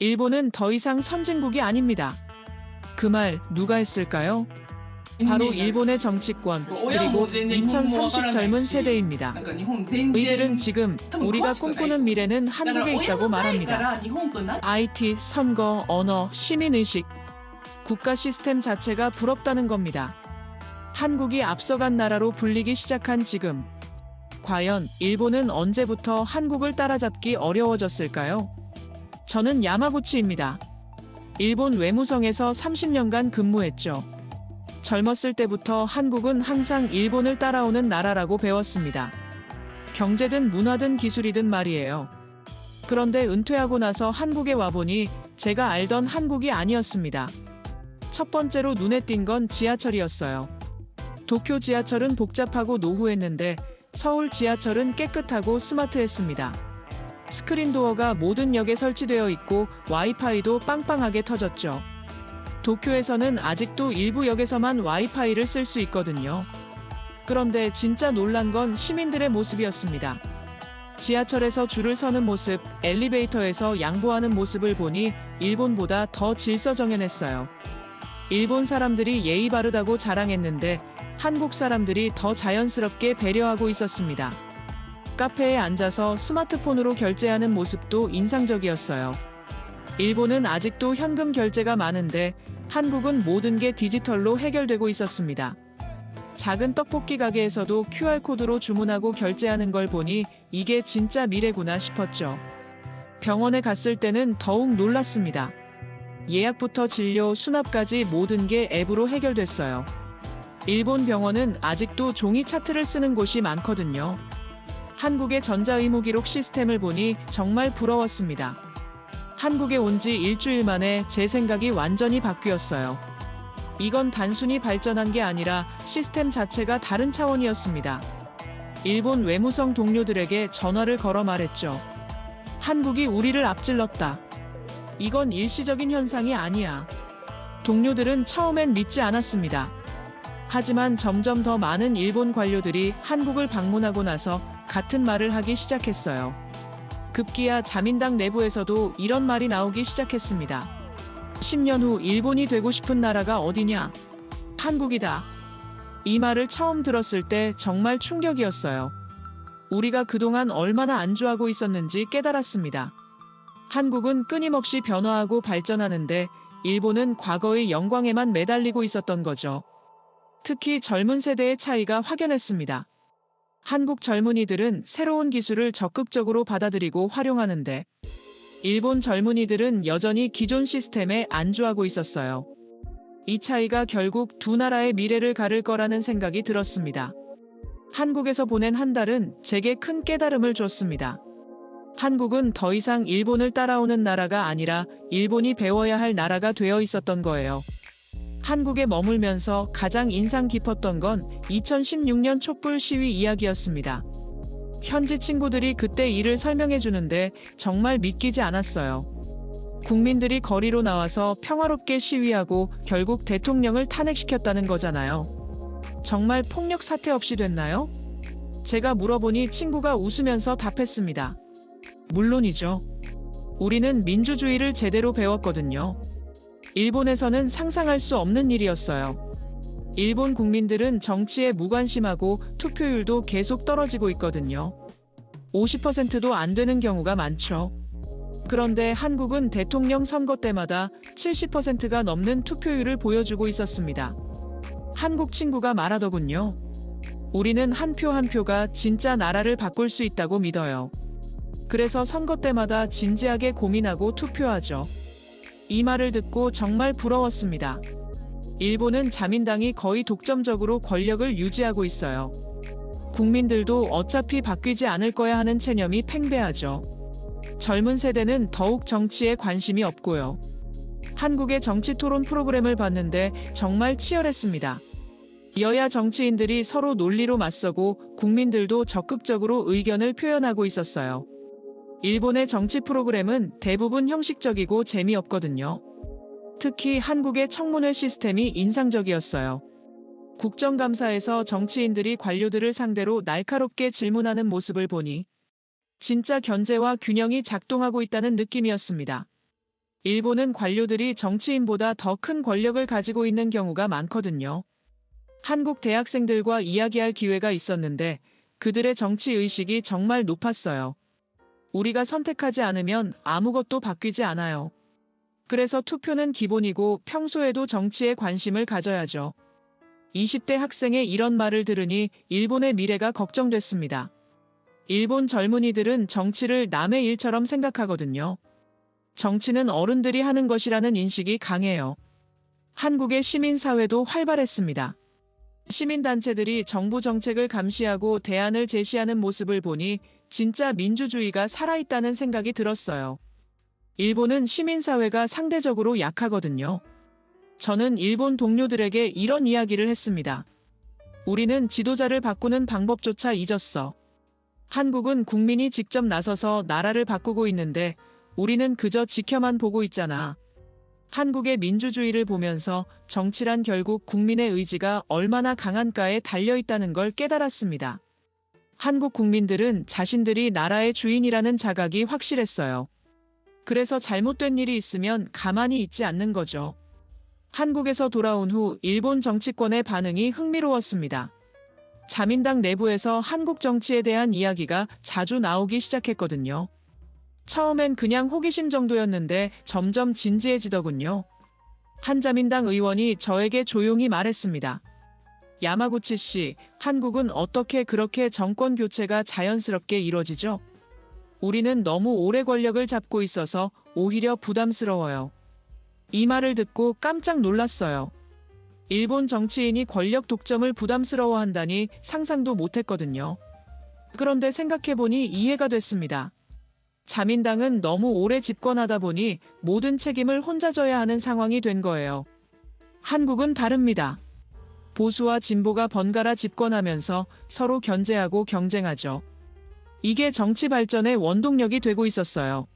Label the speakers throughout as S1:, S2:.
S1: 일본은 더 이상 선진국이 아닙니다. 그 말 누가 했을까요? 바로 일본의 정치권 그리고 2030 젊은 세대입니다. 이들은 지금 우리가 꿈꾸는 미래는 한국에 있다고 말합니다. IT, 선거, 언어, 시민의식, 국가 시스템 자체가 부럽다는 겁니다. 한국이 앞서간 나라로 불리기 시작한 지금 과연 일본은 언제부터 한국을 따라잡기 어려워졌을까요? 저는 야마구치입니다. 일본 외무성에서 30년간 근무했죠. 젊었을 때부터 한국은 항상 일본을 따라오는 나라라고 배웠습니다. 경제든 문화든 기술이든 말이에요. 그런데 은퇴하고 나서 한국에 와보니 제가 알던 한국이 아니었습니다. 첫 번째로 눈에 띈 건 지하철이었어요. 도쿄 지하철은 복잡하고 노후했는데 서울 지하철은 깨끗하고 스마트했습니다. 스크린 도어가 모든 역에 설치되어 있고 와이파이도 빵빵하게 터졌죠. 도쿄에서는 아직도 일부 역에서만 와이파이를 쓸 수 있거든요. 그런데 진짜 놀란 건 시민들의 모습이었습니다. 지하철에서 줄을 서는 모습, 엘리베이터에서 양보하는 모습을 보니 일본보다 더 질서정연했어요. 일본 사람들이 예의 바르다고 자랑했는데 한국 사람들이 더 자연스럽게 배려하고 있었습니다. 카페에 앉아서 스마트폰으로 결제하는 모습도 인상적이었어요. 일본은 아직도 현금 결제가 많은데 한국은 모든 게 디지털로 해결되고 있었습니다. 작은 떡볶이 가게에서도 QR코드로 주문하고 결제하는 걸 보니 이게 진짜 미래구나 싶었죠. 병원에 갔을 때는 더욱 놀랐습니다. 예약부터 진료, 수납까지 모든 게 앱으로 해결됐어요. 일본 병원은 아직도 종이 차트를 쓰는 곳이 많거든요. 한국의 전자의무기록 시스템을 보니 정말 부러웠습니다. 한국에 온 지 일주일 만에 제 생각이 완전히 바뀌었어요. 이건 단순히 발전한 게 아니라 시스템 자체가 다른 차원이었습니다. 일본 외무성 동료들에게 전화를 걸어 말했죠. 한국이 우리를 앞질렀다. 이건 일시적인 현상이 아니야. 동료들은 처음엔 믿지 않았습니다. 하지만 점점 더 많은 일본 관료들이 한국을 방문하고 나서 같은 말을 하기 시작했어요. 급기야 자민당 내부에서도 이런 말이 나오기 시작했습니다. 10년 후 일본이 되고 싶은 나라가 어디냐? 한국이다. 이 말을 처음 들었을 때 정말 충격이었어요. 우리가 그동안 얼마나 안주하고 있었는지 깨달았습니다. 한국은 끊임없이 변화하고 발전하는데 일본은 과거의 영광에만 매달리고 있었던 거죠. 특히 젊은 세대의 차이가 확연했습니다. 한국 젊은이들은 새로운 기술을 적극적으로 받아들이고 활용하는데 일본 젊은이들은 여전히 기존 시스템에 안주하고 있었어요. 이 차이가 결국 두 나라의 미래를 가를 거라는 생각이 들었습니다. 한국에서 보낸 한 달은 제게 큰 깨달음을 줬습니다. 한국은 더 이상 일본을 따라오는 나라가 아니라 일본이 배워야 할 나라가 되어 있었던 거예요. 한국에 머물면서 가장 인상 깊었던 건 2016년 촛불 시위 이야기였습니다. 현지 친구들이 그때 일을 설명해 주는데 정말 믿기지 않았어요. 국민들이 거리로 나와서 평화롭게 시위하고 결국 대통령을 탄핵시켰다는 거잖아요. 정말 폭력 사태 없이 됐나요? 제가 물어보니 친구가 웃으면서 답했습니다. 물론이죠. 우리는 민주주의를 제대로 배웠거든요. 일본에서는 상상할 수 없는 일이었어요. 일본 국민들은 정치에 무관심하고 투표율도 계속 떨어지고 있거든요. 50%도 안 되는 경우가 많죠. 그런데 한국은 대통령 선거 때마다 70%가 넘는 투표율을 보여주고 있었습니다. 한국 친구가 말하더군요. 우리는 한 표한 표가 진짜 나라를 바꿀 수 있다고 믿어요. 그래서 선거 때마다 진지하게 고민하고 투표하죠. 이 말을 듣고 정말 부러웠습니다. 일본은 자민당이 거의 독점적으로 권력을 유지하고 있어요. 국민들도 어차피 바뀌지 않을 거야 하는 체념이 팽배하죠. 젊은 세대는 더욱 정치에 관심이 없고요. 한국의 정치 토론 프로그램을 봤는데 정말 치열했습니다. 여야 정치인들이 서로 논리로 맞서고 국민들도 적극적으로 의견을 표현하고 있었어요. 일본의 정치 프로그램은 대부분 형식적이고 재미없거든요. 특히 한국의 청문회 시스템이 인상적이었어요. 국정감사에서 정치인들이 관료들을 상대로 날카롭게 질문하는 모습을 보니 진짜 견제와 균형이 작동하고 있다는 느낌이었습니다. 일본은 관료들이 정치인보다 더 큰 권력을 가지고 있는 경우가 많거든요. 한국 대학생들과 이야기할 기회가 있었는데 그들의 정치 의식이 정말 높았어요. 우리가 선택하지 않으면 아무것도 바뀌지 않아요. 그래서 투표는 기본이고 평소에도 정치에 관심을 가져야죠. 20대 학생의 이런 말을 들으니 일본의 미래가 걱정됐습니다. 일본 젊은이들은 정치를 남의 일처럼 생각하거든요. 정치는 어른들이 하는 것이라는 인식이 강해요. 한국의 시민사회도 활발했습니다. 시민단체들이 정부 정책을 감시하고 대안을 제시하는 모습을 보니 진짜 민주주의가 살아있다는 생각이 들었어요. 일본은 시민사회가 상대적으로 약하거든요. 저는 일본 동료들에게 이런 이야기를 했습니다. 우리는 지도자를 바꾸는 방법조차 잊었어. 한국은 국민이 직접 나서서 나라를 바꾸고 있는데 우리는 그저 지켜만 보고 있잖아. 한국의 민주주의를 보면서 정치란 결국 국민의 의지가 얼마나 강한가에 달려 있다는 걸 깨달았습니다. 한국 국민들은 자신들이 나라의 주인이라는 자각이 확실했어요. 그래서 잘못된 일이 있으면 가만히 있지 않는 거죠. 한국에서 돌아온 후 일본 정치권의 반응이 흥미로웠습니다. 자민당 내부에서 한국 정치에 대한 이야기가 자주 나오기 시작했거든요. 처음엔 그냥 호기심 정도였는데 점점 진지해지더군요. 한 자민당 의원이 저에게 조용히 말했습니다. 야마구치 씨, 한국은 어떻게 그렇게 정권 교체가 자연스럽게 이뤄지죠? 우리는 너무 오래 권력을 잡고 있어서 오히려 부담스러워요. 이 말을 듣고 깜짝 놀랐어요. 일본 정치인이 권력 독점을 부담스러워한다니 상상도 못했거든요. 그런데 생각해보니 이해가 됐습니다. 자민당은 너무 오래 집권하다 보니 모든 책임을 혼자 져야 하는 상황이 된 거예요. 한국은 다릅니다. 보수와 진보가 번갈아 집권하면서 서로 견제하고 경쟁하죠. 이게 정치 발전의 원동력이 되고 있었어요.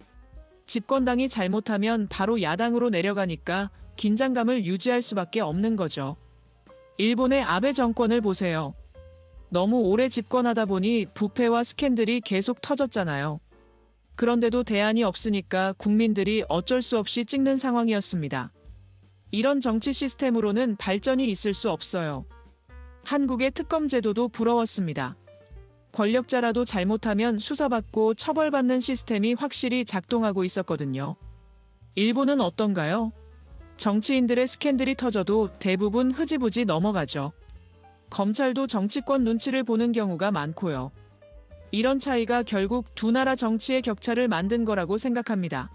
S1: 집권당이 잘못하면 바로 야당으로 내려가니까 긴장감을 유지할 수밖에 없는 거죠. 일본의 아베 정권을 보세요. 너무 오래 집권하다 보니 부패와 스캔들이 계속 터졌잖아요. 그런데도 대안이 없으니까 국민들이 어쩔 수 없이 찍는 상황이었습니다. 이런 정치 시스템으로는 발전이 있을 수 없어요. 한국의 특검 제도도 부러웠습니다. 권력자라도 잘못하면 수사받고 처벌받는 시스템이 확실히 작동하고 있었거든요. 일본은 어떤가요? 정치인들의 스캔들이 터져도 대부분 흐지부지 넘어가죠. 검찰도 정치권 눈치를 보는 경우가 많고요. 이런 차이가 결국 두 나라 정치의 격차를 만든 거라고 생각합니다.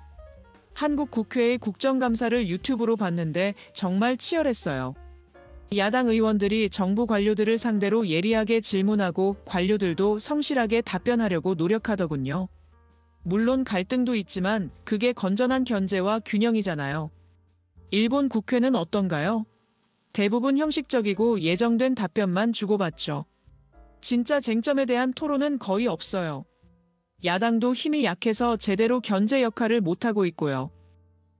S1: 한국 국회의 국정감사를 유튜브로 봤는데 정말 치열했어요. 야당 의원들이 정부 관료들을 상대로 예리하게 질문하고 관료들도 성실하게 답변하려고 노력하더군요. 물론 갈등도 있지만 그게 건전한 견제와 균형이잖아요. 일본 국회는 어떤가요? 대부분 형식적이고 예정된 답변만 주고받죠. 진짜 쟁점에 대한 토론은 거의 없어요. 야당도 힘이 약해서 제대로 견제 역할을 못하고 있고요.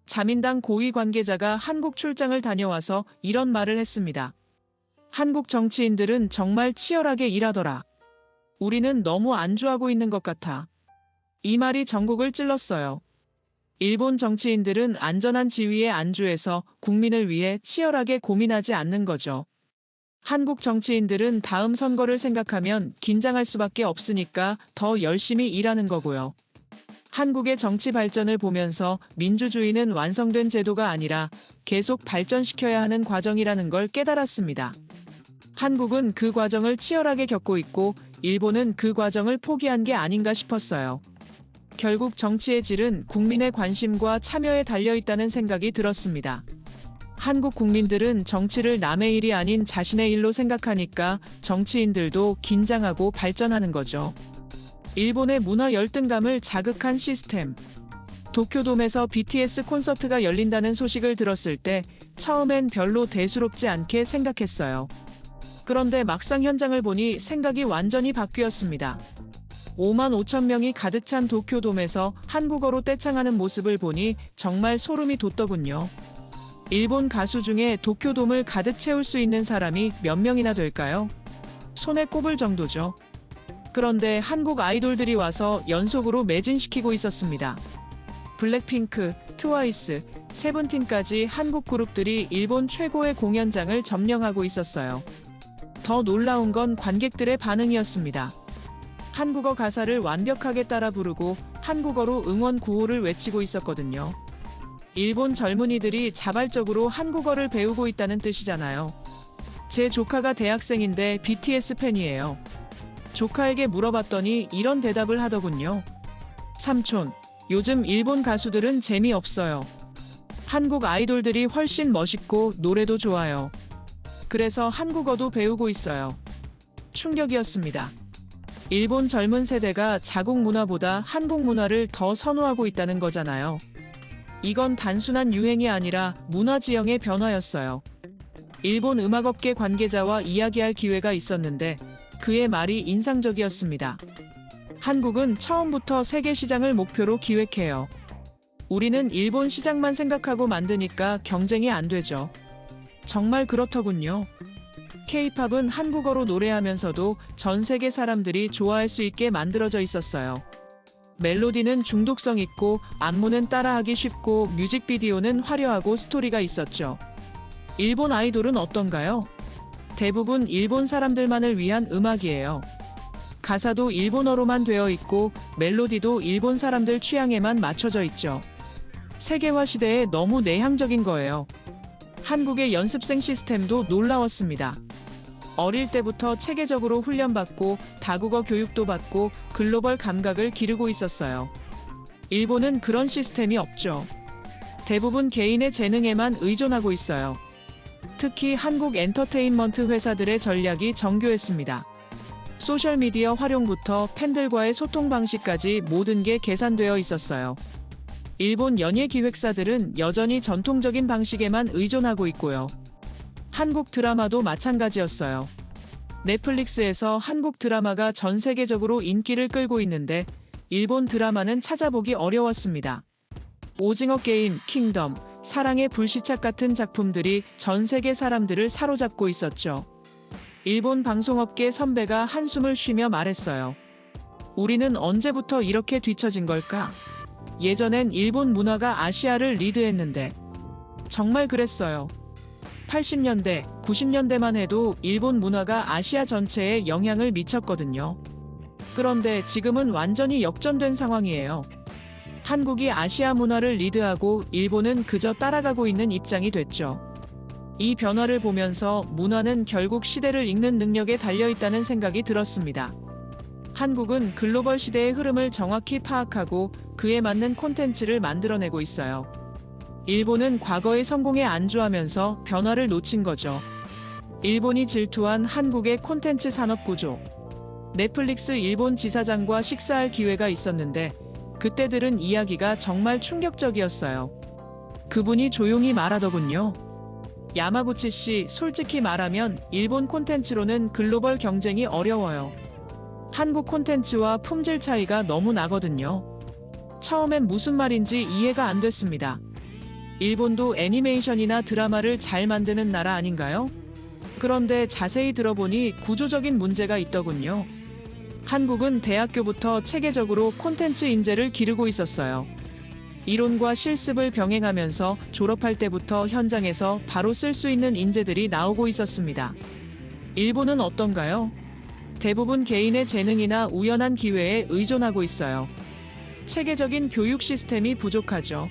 S1: 자민당 고위 관계자가 한국 출장을 다녀와서 이런 말을 했습니다. 한국 정치인들은 정말 치열하게 일하더라. 우리는 너무 안주하고 있는 것 같아. 이 말이 전국을 찔렀어요. 일본 정치인들은 안전한 지위에 안주해서 국민을 위해 치열하게 고민하지 않는 거죠. 한국 정치인들은 다음 선거를 생각하면 긴장할 수밖에 없으니까 더 열심히 일하는 거고요. 한국의 정치 발전을 보면서 민주주의는 완성된 제도가 아니라 계속 발전시켜야 하는 과정이라는 걸 깨달았습니다. 한국은 그 과정을 치열하게 겪고 있고 일본은 그 과정을 포기한 게 아닌가 싶었어요. 결국 정치의 질은 국민의 관심과 참여에 달려 있다는 생각이 들었습니다. 한국 국민들은 정치를 남의 일이 아닌 자신의 일로 생각하니까 정치인들도 긴장하고 발전하는 거죠. 일본의 문화 열등감을 자극한 시스템. 도쿄돔에서 BTS 콘서트가 열린다는 소식을 들었을 때 처음엔 별로 대수롭지 않게 생각했어요. 그런데 막상 현장을 보니 생각이 완전히 바뀌었습니다. 5만 5천 명이 가득 찬 도쿄돔에서 한국어로 떼창하는 모습을 보니 정말 소름이 돋더군요. 일본 가수 중에 도쿄돔을 가득 채울 수 있는 사람이 몇 명이나 될까요? 손에 꼽을 정도죠. 그런데 한국 아이돌들이 와서 연속으로 매진시키고 있었습니다. 블랙핑크, 트와이스, 세븐틴까지 한국 그룹들이 일본 최고의 공연장을 점령하고 있었어요. 더 놀라운 건 관객들의 반응이었습니다. 한국어 가사를 완벽하게 따라 부르고 한국어로 응원 구호를 외치고 있었거든요. 일본 젊은이들이 자발적으로 한국어를 배우고 있다는 뜻이잖아요. 제 조카가 대학생인데 BTS 팬이에요. 조카에게 물어봤더니 이런 대답을 하더군요. 삼촌, 요즘 일본 가수들은 재미없어요. 한국 아이돌들이 훨씬 멋있고 노래도 좋아요. 그래서 한국어도 배우고 있어요. 충격이었습니다. 일본 젊은 세대가 자국 문화보다 한국 문화를 더 선호하고 있다는 거잖아요. 이건 단순한 유행이 아니라 문화 지형의 변화였어요. 일본 음악업계 관계자와 이야기할 기회가 있었는데 그의 말이 인상적이었습니다. 한국은 처음부터 세계 시장을 목표로 기획해요. 우리는 일본 시장만 생각하고 만드니까 경쟁이 안 되죠. 정말 그렇더군요. K-팝은 한국어로 노래하면서도 전 세계 사람들이 좋아할 수 있게 만들어져 있었어요. 멜로디는 중독성 있고 안무는 따라하기 쉽고 뮤직비디오는 화려하고 스토리가 있었죠. 일본 아이돌은 어떤가요? 대부분 일본 사람들만을 위한 음악이에요. 가사도 일본어로만 되어 있고 멜로디도 일본 사람들 취향에만 맞춰져 있죠. 세계화 시대에 너무 내향적인 거예요. 한국의 연습생 시스템도 놀라웠습니다. 어릴 때부터 체계적으로 훈련받고 다국어 교육도 받고 글로벌 감각을 기르고 있었어요. 일본은 그런 시스템이 없죠. 대부분 개인의 재능에만 의존하고 있어요. 특히 한국 엔터테인먼트 회사들의 전략이 정교했습니다. 소셜미디어 활용부터 팬들과의 소통 방식까지 모든 게 계산되어 있었어요. 일본 연예 기획사들은 여전히 전통적인 방식에만 의존하고 있고요. 한국 드라마도 마찬가지였어요. 넷플릭스에서 한국 드라마가 전 세계적으로 인기를 끌고 있는데 일본 드라마는 찾아보기 어려웠습니다. 오징어 게임, 킹덤, 사랑의 불시착 같은 작품들이 전 세계 사람들을 사로잡고 있었죠. 일본 방송업계 선배가 한숨을 쉬며 말했어요. 우리는 언제부터 이렇게 뒤처진 걸까? 예전엔 일본 문화가 아시아를 리드했는데 정말 그랬어요. 80년대, 90년대만 해도 일본 문화가 아시아 전체에 영향을 미쳤거든요. 그런데 지금은 완전히 역전된 상황이에요. 한국이 아시아 문화를 리드하고 일본은 그저 따라가고 있는 입장이 됐죠. 이 변화를 보면서 문화는 결국 시대를 읽는 능력에 달려 있다는 생각이 들었습니다. 한국은 글로벌 시대의 흐름을 정확히 파악하고 그에 맞는 콘텐츠를 만들어내고 있어요. 일본은 과거의 성공에 안주하면서 변화를 놓친 거죠. 일본이 질투한 한국의 콘텐츠 산업 구조. 넷플릭스 일본 지사장과 식사할 기회가 있었는데 그때 들은 이야기가 정말 충격적이었어요. 그분이 조용히 말하더군요. 야마구치 씨, 솔직히 말하면 일본 콘텐츠로는 글로벌 경쟁이 어려워요. 한국 콘텐츠와 품질 차이가 너무 나거든요. 처음엔 무슨 말인지 이해가 안 됐습니다. 일본도 애니메이션이나 드라마를 잘 만드는 나라 아닌가요? 그런데 자세히 들어보니 구조적인 문제가 있더군요. 한국은 대학교부터 체계적으로 콘텐츠 인재를 기르고 있었어요. 이론과 실습을 병행하면서 졸업할 때부터 현장에서 바로 쓸 수 있는 인재들이 나오고 있었습니다. 일본은 어떤가요? 대부분 개인의 재능이나 우연한 기회에 의존하고 있어요. 체계적인 교육 시스템이 부족하죠.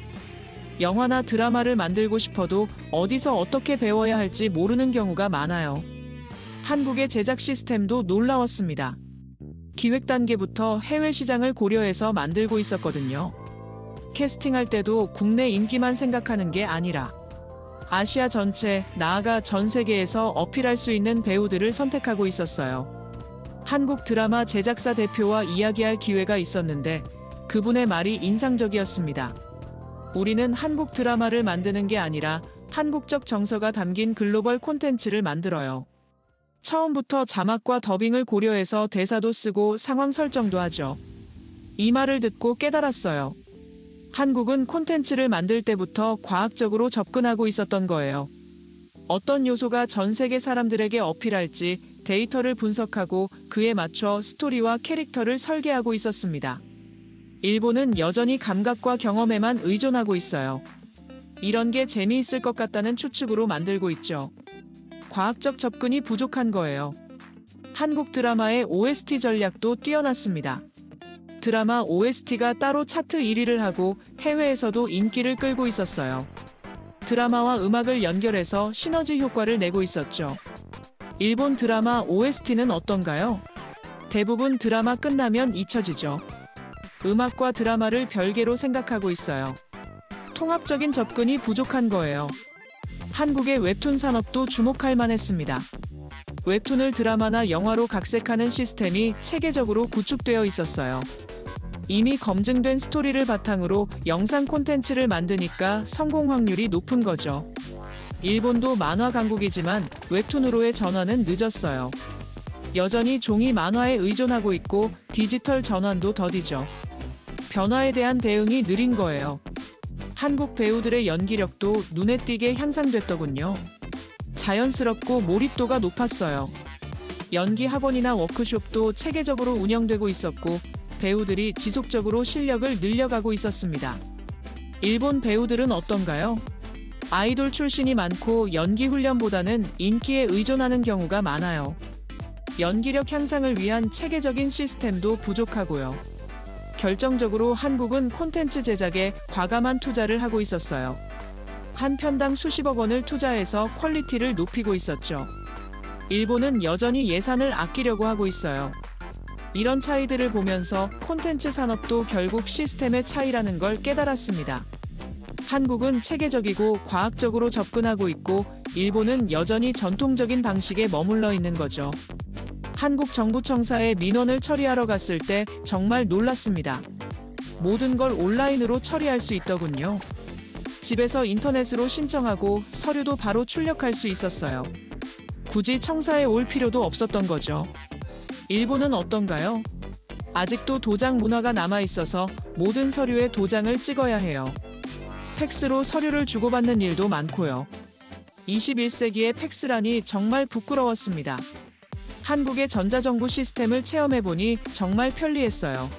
S1: 영화나 드라마를 만들고 싶어도 어디서 어떻게 배워야 할지 모르는 경우가 많아요. 한국의 제작 시스템도 놀라웠습니다. 기획 단계부터 해외 시장을 고려해서 만들고 있었거든요. 캐스팅할 때도 국내 인기만 생각하는 게 아니라 아시아 전체, 나아가 전 세계에서 어필할 수 있는 배우들을 선택하고 있었어요. 한국 드라마 제작사 대표와 이야기할 기회가 있었는데 그분의 말이 인상적이었습니다. 우리는 한국 드라마를 만드는 게 아니라 한국적 정서가 담긴 글로벌 콘텐츠를 만들어요. 처음부터 자막과 더빙을 고려해서 대사도 쓰고 상황 설정도 하죠. 이 말을 듣고 깨달았어요. 한국은 콘텐츠를 만들 때부터 과학적으로 접근하고 있었던 거예요. 어떤 요소가 전 세계 사람들에게 어필할지 데이터를 분석하고 그에 맞춰 스토리와 캐릭터를 설계하고 있었습니다. 일본은 여전히 감각과 경험에만 의존하고 있어요. 이런 게 재미있을 것 같다는 추측으로 만들고 있죠. 과학적 접근이 부족한 거예요. 한국 드라마의 OST 전략도 뛰어났습니다. 드라마 OST가 따로 차트 1위를 하고 해외에서도 인기를 끌고 있었어요. 드라마와 음악을 연결해서 시너지 효과를 내고 있었죠. 일본 드라마 OST는 어떤가요? 대부분 드라마 끝나면 잊혀지죠. 음악과 드라마를 별개로 생각하고 있어요. 통합적인 접근이 부족한 거예요. 한국의 웹툰 산업도 주목할 만했습니다. 웹툰을 드라마나 영화로 각색하는 시스템이 체계적으로 구축되어 있었어요. 이미 검증된 스토리를 바탕으로 영상 콘텐츠를 만드니까 성공 확률이 높은 거죠. 일본도 만화 강국이지만 웹툰으로의 전환은 늦었어요. 여전히 종이 만화에 의존하고 있고 디지털 전환도 더디죠. 변화에 대한 대응이 느린 거예요. 한국 배우들의 연기력도 눈에 띄게 향상됐더군요. 자연스럽고 몰입도가 높았어요. 연기 학원이나 워크숍도 체계적으로 운영되고 있었고 배우들이 지속적으로 실력을 늘려가고 있었습니다. 일본 배우들은 어떤가요? 아이돌 출신이 많고 연기 훈련보다는 인기에 의존하는 경우가 많아요. 연기력 향상을 위한 체계적인 시스템도 부족하고요. 결정적으로 한국은 콘텐츠 제작에 과감한 투자를 하고 있었어요. 한 편당 수십억 원을 투자해서 퀄리티를 높이고 있었죠. 일본은 여전히 예산을 아끼려고 하고 있어요. 이런 차이들을 보면서 콘텐츠 산업도 결국 시스템의 차이라는 걸 깨달았습니다. 한국은 체계적이고 과학적으로 접근하고 있고 일본은 여전히 전통적인 방식에 머물러 있는 거죠. 한국 정부 청사에 민원을 처리하러 갔을 때 정말 놀랐습니다. 모든 걸 온라인으로 처리할 수 있더군요. 집에서 인터넷으로 신청하고 서류도 바로 출력할 수 있었어요. 굳이 청사에 올 필요도 없었던 거죠. 일본은 어떤가요? 아직도 도장 문화가 남아 있어서 모든 서류에 도장을 찍어야 해요. 팩스로 서류를 주고받는 일도 많고요. 21세기의 팩스라니 정말 부끄러웠습니다. 한국의 전자정부 시스템을 체험해보니 정말 편리했어요.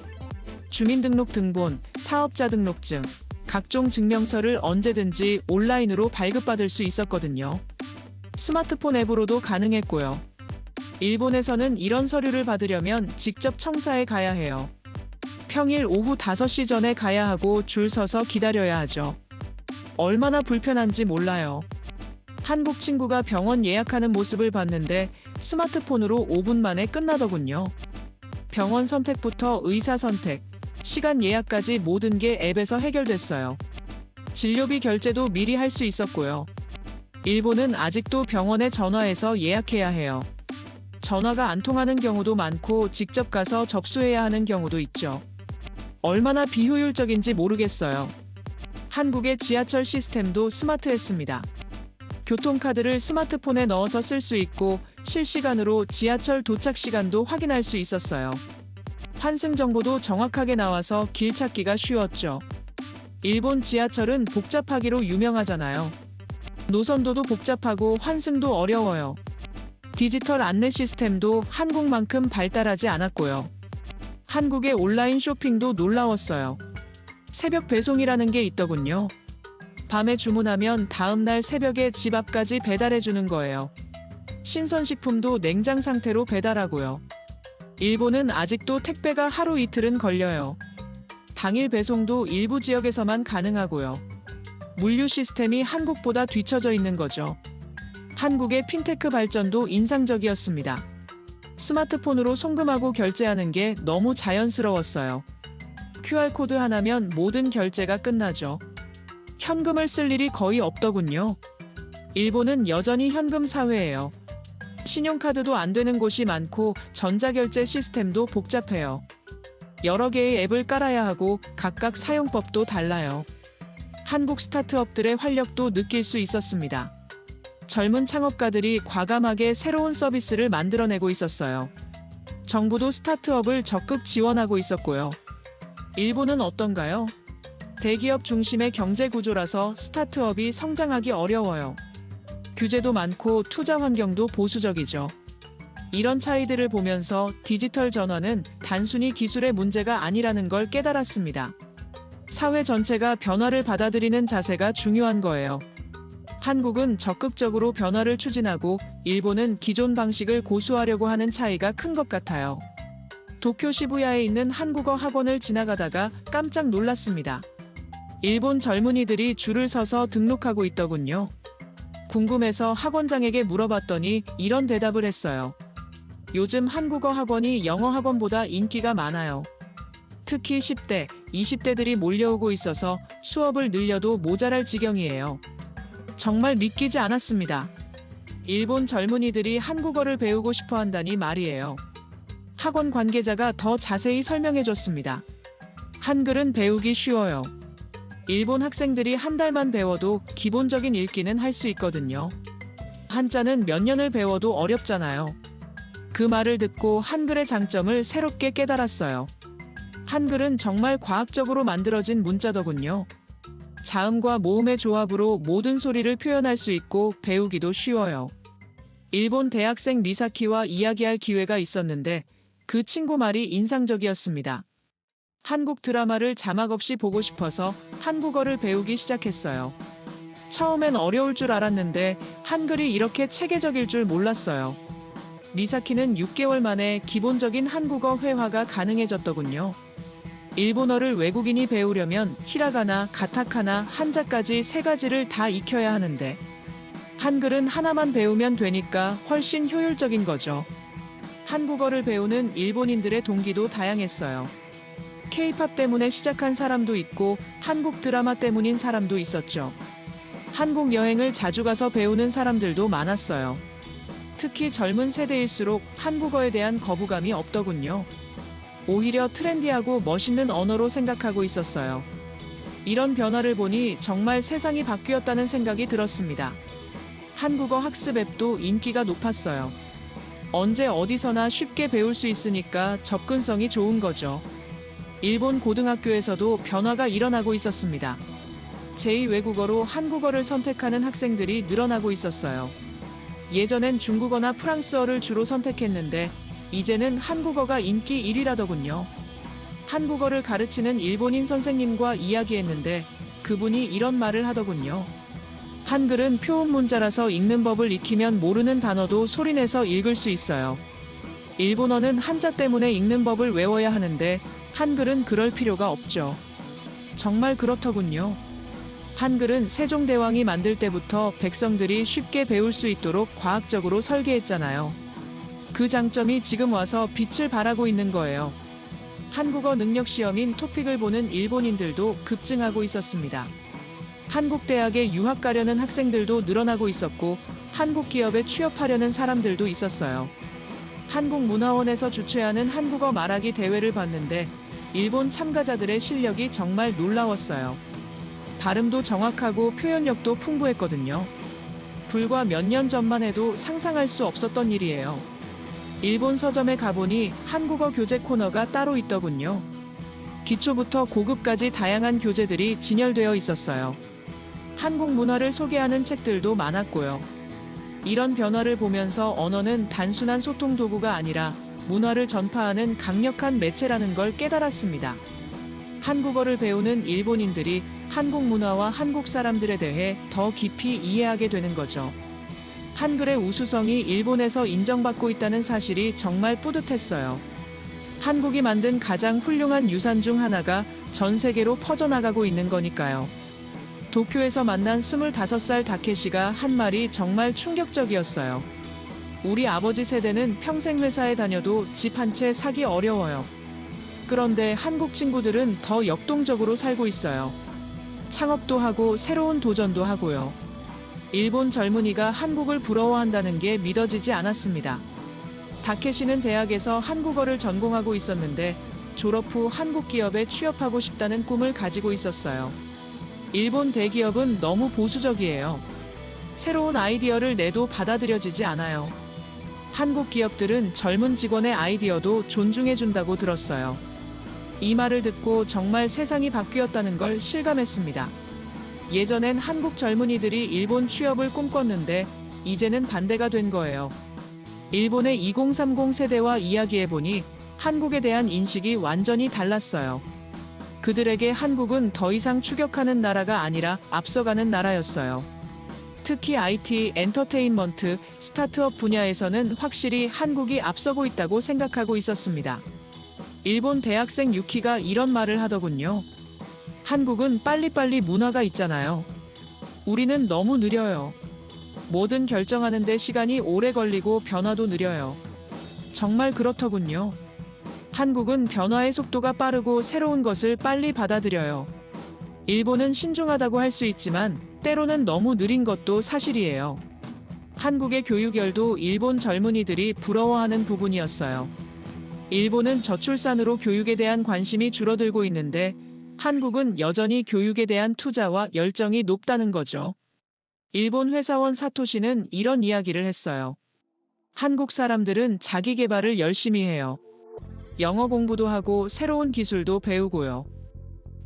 S1: 주민등록 등본, 사업자 등록증, 각종 증명서를 언제든지 온라인으로 발급받을 수 있었거든요. 스마트폰 앱으로도 가능했고요. 일본에서는 이런 서류를 받으려면 직접 청사에 가야 해요. 평일 오후 5시 전에 가야 하고 줄 서서 기다려야 하죠. 얼마나 불편한지 몰라요. 한국 친구가 병원 예약하는 모습을 봤는데 스마트폰으로 5분 만에 끝나더군요. 병원 선택부터 의사 선택, 시간 예약까지 모든 게 앱에서 해결됐어요. 진료비 결제도 미리 할 수 있었고요. 일본은 아직도 병원에 전화해서 예약해야 해요. 전화가 안 통하는 경우도 많고 직접 가서 접수해야 하는 경우도 있죠. 얼마나 비효율적인지 모르겠어요. 한국의 지하철 시스템도 스마트했습니다. 교통카드를 스마트폰에 넣어서 쓸 수 있고 실시간으로 지하철 도착 시간도 확인할 수 있었어요. 환승 정보도 정확하게 나와서 길 찾기가 쉬웠죠. 일본 지하철은 복잡하기로 유명하잖아요. 노선도도 복잡하고 환승도 어려워요. 디지털 안내 시스템도 한국만큼 발달하지 않았고요. 한국의 온라인 쇼핑도 놀라웠어요. 새벽 배송이라는 게 있더군요. 밤에 주문하면 다음날 새벽에 집 앞까지 배달해 주는 거예요. 신선식품도 냉장 상태로 배달하고요. 일본은 아직도 택배가 하루 이틀은 걸려요. 당일 배송도 일부 지역에서만 가능하고요. 물류 시스템이 한국보다 뒤처져 있는 거죠. 한국의 핀테크 발전도 인상적이었습니다. 스마트폰으로 송금하고 결제하는 게 너무 자연스러웠어요. QR코드 하나면 모든 결제가 끝나죠. 현금을 쓸 일이 거의 없더군요. 일본은 여전히 현금 사회예요. 신용카드도 안 되는 곳이 많고 전자결제 시스템도 복잡해요. 여러 개의 앱을 깔아야 하고 각각 사용법도 달라요. 한국 스타트업들의 활력도 느낄 수 있었습니다. 젊은 창업가들이 과감하게 새로운 서비스를 만들어내고 있었어요. 정부도 스타트업을 적극 지원하고 있었고요. 일본은 어떤가요? 대기업 중심의 경제 구조라서 스타트업이 성장하기 어려워요. 규제도 많고 투자 환경도 보수적이죠. 이런 차이들을 보면서 디지털 전환은 단순히 기술의 문제가 아니라는 걸 깨달았습니다. 사회 전체가 변화를 받아들이는 자세가 중요한 거예요. 한국은 적극적으로 변화를 추진하고 일본은 기존 방식을 고수하려고 하는 차이가 큰 것 같아요. 도쿄 시부야에 있는 한국어 학원을 지나가다가 깜짝 놀랐습니다. 일본 젊은이들이 줄을 서서 등록하고 있더군요. 궁금해서 학원장에게 물어봤더니 이런 대답을 했어요. 요즘 한국어 학원이 영어 학원보다 인기가 많아요. 특히 10대, 20대들이 몰려오고 있어서 수업을 늘려도 모자랄 지경이에요. 정말 믿기지 않았습니다. 일본 젊은이들이 한국어를 배우고 싶어 한다니 말이에요. 학원 관계자가 더 자세히 설명해 줬습니다. 한글은 배우기 쉬워요. 일본 학생들이 한 달만 배워도 기본적인 읽기는 할 수 있거든요. 한자는 몇 년을 배워도 어렵잖아요. 그 말을 듣고 한글의 장점을 새롭게 깨달았어요. 한글은 정말 과학적으로 만들어진 문자더군요. 자음과 모음의 조합으로 모든 소리를 표현할 수 있고 배우기도 쉬워요. 일본 대학생 미사키와 이야기할 기회가 있었는데 그 친구 말이 인상적이었습니다. 한국 드라마를 자막 없이 보고 싶어서 한국어를 배우기 시작했어요. 처음엔 어려울 줄 알았는데 한글이 이렇게 체계적일 줄 몰랐어요. 미사키는 6개월 만에 기본적인 한국어 회화가 가능해졌더군요. 일본어를 외국인이 배우려면 히라가나, 가타카나, 한자까지 세 가지를 다 익혀야 하는데 한글은 하나만 배우면 되니까 훨씬 효율적인 거죠. 한국어를 배우는 일본인들의 동기도 다양했어요. 케이팝 때문에 시작한 사람도 있고 한국 드라마 때문인 사람도 있었죠. 한국 여행을 자주 가서 배우는 사람들도 많았어요. 특히 젊은 세대일수록 한국어에 대한 거부감이 없더군요. 오히려 트렌디하고 멋있는 언어로 생각하고 있었어요. 이런 변화를 보니 정말 세상이 바뀌었다는 생각이 들었습니다. 한국어 학습 앱도 인기가 높았어요. 언제 어디서나 쉽게 배울 수 있으니까 접근성이 좋은 거죠. 일본 고등학교에서도 변화가 일어나고 있었습니다. 제2 외국어로 한국어를 선택하는 학생들이 늘어나고 있었어요. 예전엔 중국어나 프랑스어를 주로 선택했는데 이제는 한국어가 인기 1위라더군요. 한국어를 가르치는 일본인 선생님과 이야기했는데 그분이 이런 말을 하더군요. 한글은 표음 문자라서 읽는 법을 익히면 모르는 단어도 소리내서 읽을 수 있어요. 일본어는 한자 때문에 읽는 법을 외워야 하는데 한글은 그럴 필요가 없죠. 정말 그렇더군요. 한글은 세종대왕이 만들 때부터 백성들이 쉽게 배울 수 있도록 과학적으로 설계했잖아요. 그 장점이 지금 와서 빛을 발하고 있는 거예요. 한국어 능력 시험인 토픽을 보는 일본인들도 급증하고 있었습니다. 한국 대학에 유학 가려는 학생들도 늘어나고 있었고 한국 기업에 취업하려는 사람들도 있었어요. 한국문화원에서 주최하는 한국어 말하기 대회를 봤는데 일본 참가자들의 실력이 정말 놀라웠어요. 발음도 정확하고 표현력도 풍부했거든요. 불과 몇 년 전만 해도 상상할 수 없었던 일이에요. 일본 서점에 가보니 한국어 교재 코너가 따로 있더군요. 기초부터 고급까지 다양한 교재들이 진열되어 있었어요. 한국 문화를 소개하는 책들도 많았고요. 이런 변화를 보면서 언어는 단순한 소통 도구가 아니라 문화를 전파하는 강력한 매체라는 걸 깨달았습니다. 한국어를 배우는 일본인들이 한국 문화와 한국 사람들에 대해 더 깊이 이해하게 되는 거죠. 한글의 우수성이 일본에서 인정받고 있다는 사실이 정말 뿌듯했어요. 한국이 만든 가장 훌륭한 유산 중 하나가 전 세계로 퍼져나가고 있는 거니까요. 도쿄에서 만난 25살 다케시가 한 말이 정말 충격적이었어요. 우리 아버지 세대는 평생 회사에 다녀도 집 한 채 사기 어려워요. 그런데 한국 친구들은 더 역동적으로 살고 있어요. 창업도 하고 새로운 도전도 하고요. 일본 젊은이가 한국을 부러워한다는 게 믿어지지 않았습니다. 다케시는 대학에서 한국어를 전공하고 있었는데 졸업 후 한국 기업에 취업하고 싶다는 꿈을 가지고 있었어요. 일본 대기업은 너무 보수적이에요. 새로운 아이디어를 내도 받아들여지지 않아요. 한국 기업들은 젊은 직원의 아이디어도 존중해준다고 들었어요. 이 말을 듣고 정말 세상이 바뀌었다는 걸 실감했습니다. 예전엔 한국 젊은이들이 일본 취업을 꿈꿨는데 이제는 반대가 된 거예요. 일본의 2030 세대와 이야기해보니 한국에 대한 인식이 완전히 달랐어요. 그들에게 한국은 더 이상 추격하는 나라가 아니라 앞서가는 나라였어요. 특히 IT, 엔터테인먼트, 스타트업 분야에서는 확실히 한국이 앞서고 있다고 생각하고 있었습니다. 일본 대학생 유키가 이런 말을 하더군요. 한국은 빨리빨리 문화가 있잖아요. 우리는 너무 느려요. 뭐든 결정하는데 시간이 오래 걸리고 변화도 느려요. 정말 그렇더군요. 한국은 변화의 속도가 빠르고 새로운 것을 빨리 받아들여요. 일본은 신중하다고 할 수 있지만 때로는 너무 느린 것도 사실이에요. 한국의 교육열도 일본 젊은이들이 부러워하는 부분이었어요. 일본은 저출산으로 교육에 대한 관심이 줄어들고 있는데 한국은 여전히 교육에 대한 투자와 열정이 높다는 거죠. 일본 회사원 사토시는 이런 이야기를 했어요. 한국 사람들은 자기 개발을 열심히 해요. 영어 공부도 하고 새로운 기술도 배우고요.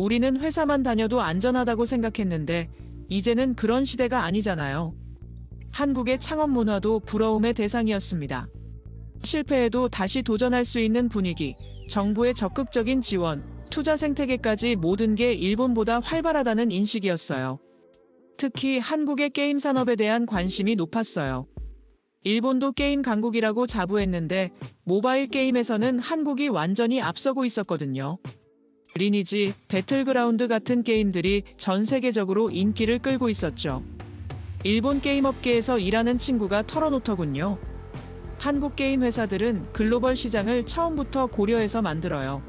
S1: 우리는 회사만 다녀도 안전하다고 생각했는데 이제는 그런 시대가 아니잖아요. 한국의 창업 문화도 부러움의 대상이었습니다. 실패해도 다시 도전할 수 있는 분위기, 정부의 적극적인 지원, 투자 생태계까지 모든 게 일본보다 활발하다는 인식이었어요. 특히 한국의 게임 산업에 대한 관심이 높았어요. 일본도 게임 강국이라고 자부했는데 모바일 게임에서는 한국이 완전히 앞서고 있었거든요. 리니지, 배틀그라운드 같은 게임들이 전 세계적으로 인기를 끌고 있었죠. 일본 게임 업계에서 일하는 친구가 털어놓더군요. 한국 게임 회사들은 글로벌 시장을 처음부터 고려해서 만들어요.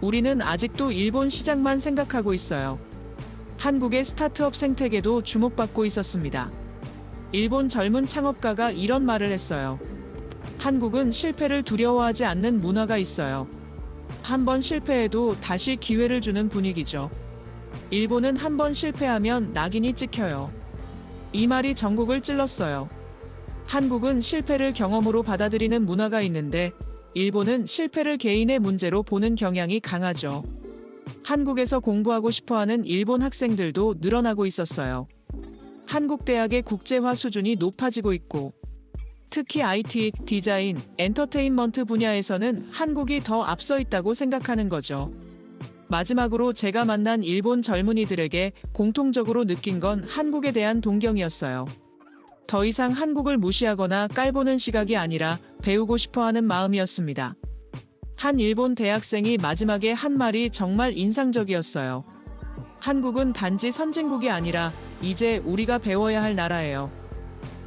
S1: 우리는 아직도 일본 시장만 생각하고 있어요. 한국의 스타트업 생태계도 주목받고 있었습니다. 일본 젊은 창업가가 이런 말을 했어요. 한국은 실패를 두려워하지 않는 문화가 있어요. 한번 실패해도 다시 기회를 주는 분위기죠. 일본은 한번 실패하면 낙인이 찍혀요. 이 말이 전국을 찔렀어요. 한국은 실패를 경험으로 받아들이는 문화가 있는데 일본은 실패를 개인의 문제로 보는 경향이 강하죠. 한국에서 공부하고 싶어 하는 일본 학생들도 늘어나고 있었어요. 한국 대학의 국제화 수준이 높아지고 있고 특히 IT, 디자인, 엔터테인먼트 분야에서는 한국이 더 앞서 있다고 생각하는 거죠. 마지막으로 제가 만난 일본 젊은이들에게 공통적으로 느낀 건 한국에 대한 동경이었어요. 더 이상 한국을 무시하거나 깔보는 시각이 아니라 배우고 싶어 하는 마음이었습니다. 한 일본 대학생이 마지막에 한 말이 정말 인상적이었어요. 한국은 단지 선진국이 아니라 이제 우리가 배워야 할 나라예요.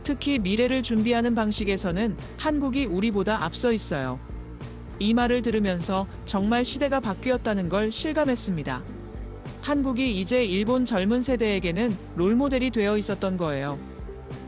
S1: 특히 미래를 준비하는 방식에서는 한국이 우리보다 앞서 있어요. 이 말을 들으면서 정말 시대가 바뀌었다는 걸 실감했습니다. 한국이 이제 일본 젊은 세대에게는 롤모델이 되어 있었던 거예요.